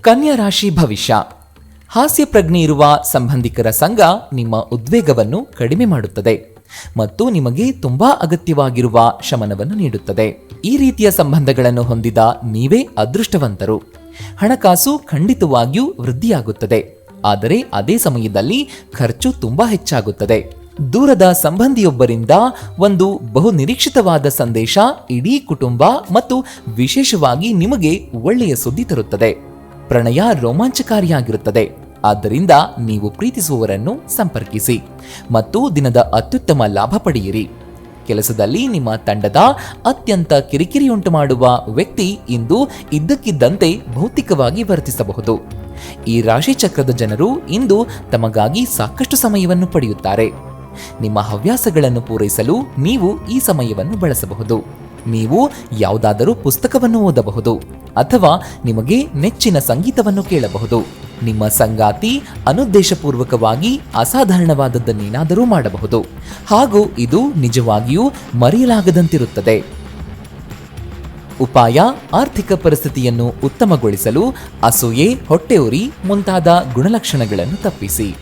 ಕನ್ಯಾ ರಾಶಿ ಭವಿಷ್ಯ. ಹಾಸ್ಯ ಪ್ರಜ್ಞೆ ಇರುವ ಸಂಬಂಧಿಕರ ಸಂಘ ನಿಮ್ಮ ಉದ್ವೇಗವನ್ನು ಕಡಿಮೆ ಮಾಡುತ್ತದೆ ಮತ್ತು ನಿಮಗೆ ತುಂಬಾ ಅಗತ್ಯವಾಗಿರುವ ಶಮನವನ್ನು ನೀಡುತ್ತದೆ. ಈ ರೀತಿಯ ಸಂಬಂಧಗಳನ್ನು ಹೊಂದಿದ ನೀವೇ ಅದೃಷ್ಟವಂತರು. ಹಣಕಾಸು ಖಂಡಿತವಾಗಿಯೂ ವೃದ್ಧಿಯಾಗುತ್ತದೆ. ಆದರೆ ಅದೇ ಸಮಯದಲ್ಲಿ ಖರ್ಚು ತುಂಬಾ ಹೆಚ್ಚಾಗುತ್ತದೆ. ದೂರದ ಸಂಬಂಧಿಯೊಬ್ಬರಿಂದ ಒಂದು ಬಹು ನಿರೀಕ್ಷಿತವಾದ ಸಂದೇಶ ಇಡೀ ಕುಟುಂಬ ಮತ್ತು ವಿಶೇಷವಾಗಿ ನಿಮಗೆ ಒಳ್ಳೆಯ ಸುದ್ದಿ ತರುತ್ತದೆ. ಪ್ರಣಯ ರೋಮಾಂಚಕಾರಿಯಾಗಿರುತ್ತದೆ. ಆದ್ದರಿಂದ ನೀವು ಪ್ರೀತಿಸುವವರನ್ನು ಸಂಪರ್ಕಿಸಿ ಮತ್ತು ದಿನದ ಅತ್ಯುತ್ತಮ ಲಾಭ ಪಡೆಯಿರಿ. ಕೆಲಸದಲ್ಲಿ ನಿಮ್ಮ ತಂಡದ ಅತ್ಯಂತ ಕಿರಿಕಿರಿಯುಂಟು ಮಾಡುವ ವ್ಯಕ್ತಿ ಇಂದು ಇದ್ದಕ್ಕಿದ್ದಂತೆ ಭೌತಿಕವಾಗಿ ವರ್ತಿಸಬಹುದು. ಈ ರಾಶಿ ಚಕ್ರದ ಜನರು ಇಂದು ತಮಗಾಗಿ ಸಾಕಷ್ಟು ಸಮಯವನ್ನು ಪಡೆಯುತ್ತಾರೆ. ನಿಮ್ಮ ಹವ್ಯಾಸಗಳನ್ನು ಪೂರೈಸಲು ನೀವು ಈ ಸಮಯವನ್ನು ಬಳಸಬಹುದು. ನೀವು ಯಾವುದಾದರೂ ಪುಸ್ತಕವನ್ನು ಓದಬಹುದು. ಅಥವಾ ನಿಮಗೆ ನೆಚ್ಚಿನ ಸಂಗೀತವನ್ನು ಕೇಳಬಹುದು. ನಿಮ್ಮ ಸಂಗಾತಿ ಅನುದ್ದೇಶಪೂರ್ವಕವಾಗಿ ಅಸಾಧಾರಣವಾದದ್ದನ್ನೇನಾದರೂ ಮಾಡಬಹುದು. ಹಾಗೂ ಇದು ನಿಜವಾಗಿಯೂ ಮರೆಯಲಾಗದಂತಿರುತ್ತದೆ. ಉಪಾಯ, ಆರ್ಥಿಕ ಪರಿಸ್ಥಿತಿಯನ್ನು ಉತ್ತಮಗೊಳಿಸಲು ಅಸೂಯೆ ಹೊಟ್ಟೆಯುರಿ ಮುಂತಾದ ಗುಣಲಕ್ಷಣಗಳನ್ನು ತಪ್ಪಿಸಿ.